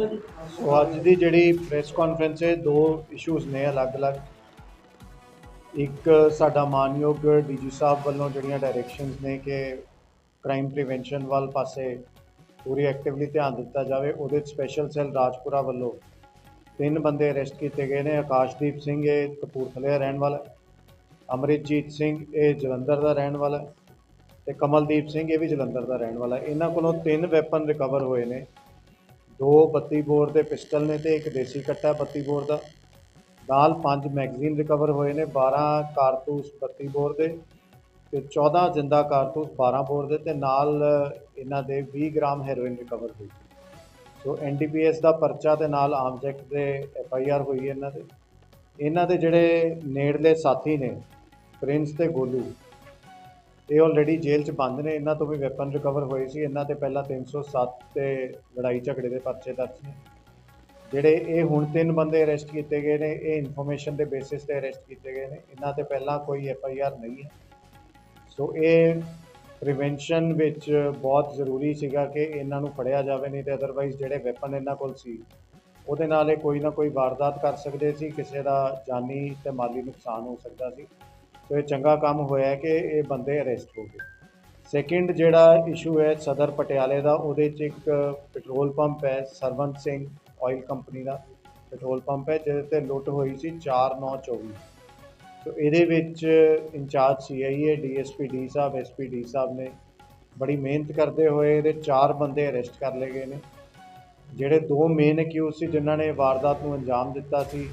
ਸੋ ਅੱਜ ਦੀ ਜਿਹੜੀ press conference ਹੈ, ਦੋ ਇਸ਼ੂਜ਼ ਨੇ ਅਲੱਗ-ਅਲੱਗ ਇੱਕ ਸਾਡਾ ਮਾਨਯੋਗ ਡੀਜੀ ਸਾਹਿਬ ਵੱਲੋਂ ਜਿਹੜੀਆਂ ਡਾਇਰੈਕਸ਼ਨਸ ਨੇ ਕਿ ਕ੍ਰਾਈਮ ਪ੍ਰੀਵੈਂਸ਼ਨ ਵੱਲ ਪਾਸੇ ਪੂਰੀ ਐਕਟਿਵਲੀ ਧਿਆਨ ਦਿੱਤਾ ਜਾਵੇ, ਉਹਦੇ ਵਿੱਚ ਸਪੈਸ਼ਲ ਸੈੱਲ ਰਾਜਪੁਰਾ ਵੱਲੋਂ ਤਿੰਨ ਬੰਦੇ ਅਰੈਸਟ ਕੀਤੇ ਗਏ ਨੇ, ਆਕਾਸ਼ਦੀਪ ਸਿੰਘ ਇਹ ਕਪੂਰਥਲੇ ਦਾ ਰਹਿਣ ਵਾਲਾ ਹੈ। ਅਮਰਿਤਜੀਤ ਸਿੰਘ ਇਹ ਜਲੰਧਰ ਦਾ ਰਹਿਣ ਵਾਲਾ ਹੈ ਤੇ ਕਮਲਦੀਪ ਸਿੰਘ ਇਹ ਵੀ ਜਲੰਧਰ ਦਾ ਰਹਿਣ ਵਾਲਾ ਇਹਨਾਂ ਕੋਲੋਂ ਤਿੰਨ ਵੈਪਨ ਰਿਕਵਰ ਹੋਏ ਨੇ ਦੋ 32 ਬੋਰ ਦੇ ਪਿਸਟਲ ਨੇ ਤੇ ਇੱਕ ਦੇਸੀ ਕੱਟਾ 32 ਬੋਰ ਦਾ। ਨਾਲ ਪੰਜ ਮੈਗਜ਼ੀਨ ਰਿਕਵਰ ਹੋਏ ਨੇ 12 ਕਾਰਤੂਸ 32 ਬੋਰ ਦੇ ਤੇ 14 ਜਿੰਦਾ ਕਾਰਤੂਸ 12 ਬੋਰ ਦੇ ਤੇ ਨਾਲ ਇਹਨਾਂ ਦੇ 20 ਗ੍ਰਾਮ ਹੈਰੋਇਨ ਰਿਕਵਰ ਹੋਈ ਸੋ ਐਨਡੀਪੀਐਸ ਦਾ ਪਰਚਾ ਤੇ ਨਾਲ ਆਰਮਸ ਐਕਟ ਦੇ ਐਫਆਈਆਰ ਹੋਈ ਇਹਨਾਂ ਦੇ। ਇਹਨਾਂ ਦੇ ਜਿਹੜੇ ਨੇੜਲੇ ਸਾਥੀ ਨੇ, ਪ੍ਰਿੰਸ ਤੇ ਗੋਲੂ ਇਹ ਆਲਰੇਡੀ ਜੇਲ੍ਹ 'ਚ ਬੰਦ ਨੇ, ਇਹਨਾਂ ਤੋਂ ਵੀ ਵੈਪਨ ਰਿਕਵਰ ਹੋਏ ਸੀ, ਇਹਨਾਂ ਤੇ ਪਹਿਲਾਂ 307 ਤੇ ਲੜਾਈ ਝਗੜੇ ਦੇ ਪਰਚੇ ਦਰਜ ਨੇ। ਜਿਹੜੇ ਇਹ ਹੁਣ ਤਿੰਨ ਬੰਦੇ ਅਰੈਸਟ ਕੀਤੇ ਗਏ ਨੇ, ਇਹ ਇਨਫੋਰਮੇਸ਼ਨ ਦੇ ਬੇਸਿਸ ਤੇ ਅਰੈਸਟ ਕੀਤੇ ਗਏ ਨੇ, ਇਹਨਾਂ ਤੇ ਪਹਿਲਾਂ ਕੋਈ ਐਫ ਆਈ ਆਰ ਨਹੀਂ ਹੈ। ਸੋ ਇਹ ਪ੍ਰੀਵੈਂਸ਼ਨ ਵਿੱਚ ਬਹੁਤ ਜ਼ਰੂਰੀ ਸੀਗਾ ਕਿ ਇਹਨਾਂ ਨੂੰ ਫੜਿਆ ਜਾਵੇ, ਨਹੀਂ ਤੇ ਅਦਰਵਾਈਜ਼ ਜਿਹੜੇ ਵੈਪਨ ਇਹਨਾਂ ਕੋਲ ਸੀ, ਉਹਦੇ ਨਾਲ ਇਹ ਕੋਈ ਨਾ ਕੋਈ ਵਾਰਦਾਤ ਕਰ ਸਕਦੇ ਸੀ, ਕਿਸੇ ਦਾ ਜਾਨੀ ਤੇ ਮਾਲੀ ਨੁਕਸਾਨ ਹੋ ਸਕਦਾ ਸੀ। ਸੋ ਇਹ ਚੰਗਾ ਕੰਮ ਹੋਇਆ ਕਿ ਇਹ ਬੰਦੇ ਅਰੈਸਟ ਹੋ ਗਏ। ਸੈਕਿੰਡ ਜਿਹੜਾ ਇਸ਼ੂ ਹੈ ਸਦਰ ਪਟਿਆਲੇ ਦਾ, ਉਹਦੇ 'ਚ ਇੱਕ ਪੈਟਰੋਲ ਪੰਪ ਹੈ ਸਰਵੰਤ ਸਿੰਘ ਆਇਲ ਕੰਪਨੀ ਦਾ। ਪੈਟਰੋਲ ਪੰਪ ਹੈ ਜਿਹਦੇ ਤੇ ਲੁੱਟ ਹੋਈ ਸੀ 4924 ਸੋ ਇਹਦੇ ਵਿੱਚ ਇੰਚਾਰਜ ਸੀਆਈਏ ਡੀਐਸਪੀ ਡੀ ਸਾਹਿਬ ਐਸਪੀ ਡੀ ਸਾਹਿਬ ਨੇ ਬੜੀ ਮਿਹਨਤ ਕਰਦੇ ਹੋਏ ਇਹਦੇ ਚਾਰ ਬੰਦੇ ਅਰੈਸਟ ਕਰ ਲਏ ਗਏ ਨੇ। ਜਿਹੜੇ ਦੋ ਮੇਨ ਅਕਿਊਜ਼ ਸੀ, ਜਿਨ੍ਹਾਂ ਨੇ ਵਾਰਦਾਤ ਨੂੰ ਅੰਜਾਮ ਦਿੱਤਾ ਸੀ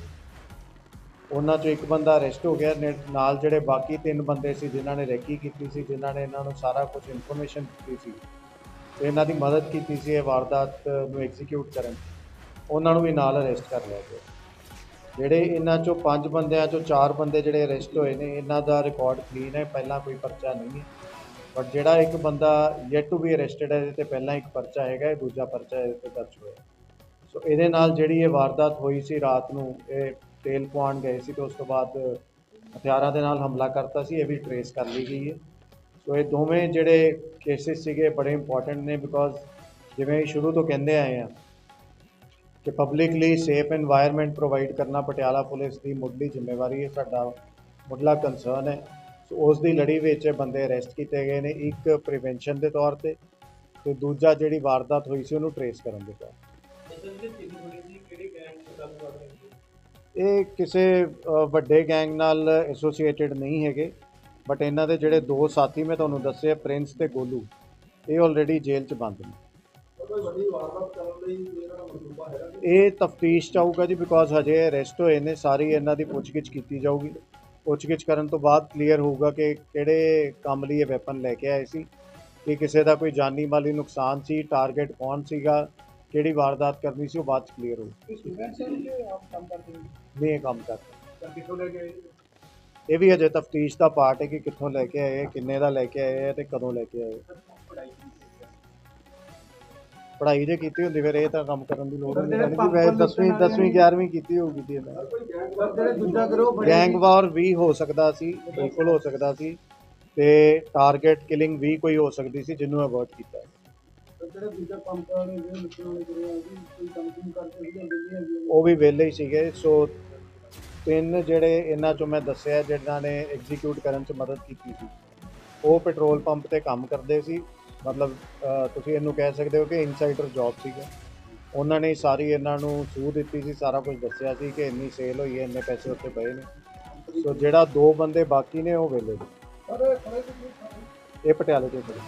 ਉਹਨਾਂ 'ਚੋਂ ਇੱਕ ਬੰਦਾ ਅਰੈਸਟ ਹੋ ਗਿਆ, ਨੇ- ਨਾਲ ਜਿਹੜੇ ਬਾਕੀ ਤਿੰਨ ਬੰਦੇ ਸੀ, ਜਿਨ੍ਹਾਂ ਨੇ ਰੈਕੀ ਕੀਤੀ ਸੀ, ਜਿਨ੍ਹਾਂ ਨੇ ਇਹਨਾਂ ਨੂੰ ਸਾਰਾ ਕੁਝ ਇਨਫੋਰਮੇਸ਼ਨ ਦਿੱਤੀ ਸੀ, ਤੇ ਇਹਨਾਂ ਦੀ ਮਦਦ ਕੀਤੀ ਸੀ ਇਹ ਵਾਰਦਾਤ ਨੂੰ ਐਗਜ਼ੀਕਿਊਟ ਕਰਨ। ਉਹਨਾਂ ਨੂੰ ਵੀ ਨਾਲ ਅਰੈਸਟ ਕਰ ਲਿਆ ਗਿਆ। ਜਿਹੜੇ ਇਹਨਾਂ 'ਚੋਂ ਪੰਜ ਬੰਦਿਆਂ 'ਚੋਂ ਚਾਰ ਬੰਦੇ ਜਿਹੜੇ ਅਰੈਸਟ ਹੋਏ ਨੇ, ਇਹਨਾਂ ਦਾ ਰਿਕਾਰਡ ਕਲੀਨ ਹੈ, ਪਹਿਲਾਂ ਕੋਈ ਪਰਚਾ ਨਹੀਂ ਹੈ। ਬਟ ਜਿਹੜਾ ਇੱਕ ਬੰਦਾ ਯੈਟ ਟੂ ਬੀ ਅਰੈਸਟਡ ਹੈ, ਇਹਦੇ ਤੇ ਪਹਿਲਾਂ ਇੱਕ ਪਰਚਾ ਹੈਗਾ, ਇਹ ਦੂਜਾ ਪਰਚਾ ਇਹਦੇ ਤੇ ਦਰਜ ਹੋਇਆ। ਸੋ ਇਹਦੇ ਨਾਲ ਜਿਹੜੀ ਇਹ ਵਾਰਦਾਤ ਹੋਈ ਸੀ ਰਾਤ ਨੂੰ, ਇਹ ਤੇਲ ਪਵਾਉਣ ਗਏ ਸੀ ਤੇ ਉਸ ਤੋਂ ਬਾਅਦ ਹਥਿਆਰਾਂ ਦੇ ਨਾਲ ਹਮਲਾ ਕਰਤਾ ਸੀ, ਇਹ ਵੀ ਟਰੇਸ ਕਰ ਲਈ ਗਈ ਹੈ। ਸੋ ਇਹ ਦੋਵੇਂ ਜਿਹੜੇ ਕੇਸਿਸ ਸੀਗੇ ਬੜੇ ਇੰਪੋਰਟੈਂਟ ਨੇ ਬਿਕੋਜ਼ ਜਿਵੇਂ ਸ਼ੁਰੂ ਤੋਂ ਕਹਿੰਦੇ ਆਏ ਆ ਕਿ ਪਬਲਿਕਲੀ ਸੇਫ এনवायरमेंट ਪ੍ਰੋਵਾਈਡ ਕਰਨਾ ਪਟਿਆਲਾ ਪੁਲਿਸ ਦੀ ਮੁੱਢਲੀ ਜ਼ਿੰਮੇਵਾਰੀ ਹੈ, ਸਾਡਾ ਮੁੱਢਲਾ ਕੰਸਰਨ ਹੈ। ਸੋ ਉਸ ਦੀ ਲੜੀ ਵਿੱਚ ਬੰਦੇ ਅਰੈਸਟ ਕੀਤੇ ਗਏ ਨੇ ਇੱਕ ਪ੍ਰੀਵੈਂਸ਼ਨ ਦੇ ਤੌਰ ਤੇ ਤੇ ਦੂਜਾ ਜਿਹੜੀ ਵਾਰਦਾਤ ਹੋਈ ਸੀ ਉਹਨੂੰ ਟਰੇਸ ਕਰਨ ਦੇ ਤੌਰ ਤੇ। ਇਹ ਕਿਸੇ ਵੱਡੇ ਗੈਂਗ ਨਾਲ ਐਸੋਸੀਏਟਿਡ ਨਹੀਂ ਹੈਗੇ ਬਟ ਇਹਨਾਂ ਦੇ ਜਿਹੜੇ ਦੋ ਸਾਥੀ ਮੈਂ ਤੁਹਾਨੂੰ ਦੱਸਿਆ ਪ੍ਰਿੰਸ ਤੇ ਗੋਲੂ ਇਹ ਆਲਰੇਡੀ ਜੇਲ੍ਹ 'ਚ ਬੰਦ ਨੇ। ਇਹ ਤਫਤੀਸ਼ ਚਾਹੂਗਾ ਜੀ ਬਿਕੋਜ਼ ਹਜੇ ਅਰੈਸਟ ਹੋਏ ਨੇ, ਸਾਰੀ ਇਹਨਾਂ ਦੀ ਪੁੱਛਗਿੱਛ ਕੀਤੀ ਜਾਊਗੀ। ਪੁੱਛਗਿੱਛ ਕਰਨ ਤੋਂ ਬਾਅਦ ਕਲੀਅਰ ਹੋਊਗਾ ਕਿ ਕਿਹੜੇ ਕੰਮ ਲਈ ਇਹ ਵੈਪਨ ਲੈ ਕੇ ਆਏ ਸੀ, ਕਿ ਕਿਸੇ ਦਾ ਕੋਈ ਜਾਨੀ ਮਾਲੀ ਨੁਕਸਾਨ ਸੀ ਟਾਰਗੇਟ ਕੌਣ ਸੀਗਾ ਕਿਹੜੀ ਵਾਰਦਾਤ ਕਰਨੀ ਸੀ ਉਹ ਬਾਅਦ ਚ ਕਲੀਅਰ ਹੋਊ। ਨਹੀਂ ਇਹ ਕੰਮ ਕਰਦਾ। ਇਹ ਵੀ ਹਜੇ ਤਫਤੀਸ਼ ਦਾ ਪਾਰਟ ਹੈ ਕਿ ਕਿੱਥੋਂ ਲੈ ਕੇ ਆਏ ਕਿੰਨੇ ਦਾ ਲੈ ਕੇ ਆਏ ਤੇ ਕਦੋਂ ਲੈ ਕੇ ਆਏ। ਪੜ੍ਹਾਈ ਜੇ ਕੀਤੀ ਹੁੰਦੀ ਫਿਰ ਇਹ ਤਾਂ ਕੰਮ ਕਰਨ ਦੀ ਲੋੜ ਨਹੀਂ ਪੈਣੀ ਵੈਸੇ 10ਵੀਂ 10ਵੀਂ 11ਵੀਂ ਕੀਤੀ ਹੋਊਗੀ ਇਹਨਾਂ ਗੈਂਗ ਵਾਰ ਵੀ ਹੋ ਸਕਦਾ ਸੀ ਬਿਲਕੁਲ ਹੋ ਸਕਦਾ ਸੀ ਤੇ ਟਾਰਗੇਟ ਕਿਲਿੰਗ ਵੀ ਕੋਈ ਹੋ ਸਕਦੀ ਸੀ ਜਿਹਨੂੰ ਅਵੋਇਡ ਕੀਤਾ। ਉਹ ਵੀ ਵਿਹਲੇ ਹੀ ਸੀਗੇ। ਸੋ ਤਿੰਨ ਜਿਹੜੇ ਇਹਨਾਂ ਚੋਂ ਮੈਂ ਦੱਸਿਆ ਜਿਨ੍ਹਾਂ ਨੇ ਐਗਜ਼ੀਕਿਊਟ ਕਰਨ 'ਚ ਮਦਦ ਕੀਤੀ ਸੀ। ਉਹ ਪੈਟਰੋਲ ਪੰਪ ਤੇ ਕੰਮ ਕਰਦੇ ਸੀ। ਮਤਲਬ ਅਹ, ਤੁਸੀਂ ਇਹਨੂੰ ਕਹਿ ਸਕਦੇ ਹੋ ਕਿ ਇਨਸਾਈਡਰ ਜੌਬ ਸੀਗਾ। ਉਹਨਾਂ ਨੇ ਸਾਰੀ ਇਹਨਾਂ ਨੂੰ ਸੂਹ ਦਿੱਤੀ ਸੀ ਸਾਰਾ ਕੁਝ ਦੱਸਿਆ ਸੀ ਕਿ ਇੰਨੀ ਸੇਲ ਹੋਈ ਹੈ ਇੰਨੇ ਪੈਸੇ ਉੱਤੇ ਪਏ ਨੇ। ਸੋ ਜਿਹੜਾ ਦੋ ਬੰਦੇ ਬਾਕੀ ਨੇ ਉਹ ਵਿਹਲੇ ਨੇ। ਇਹ ਪਟਿਆਲੇ ਤੋਂ ਖੜੇ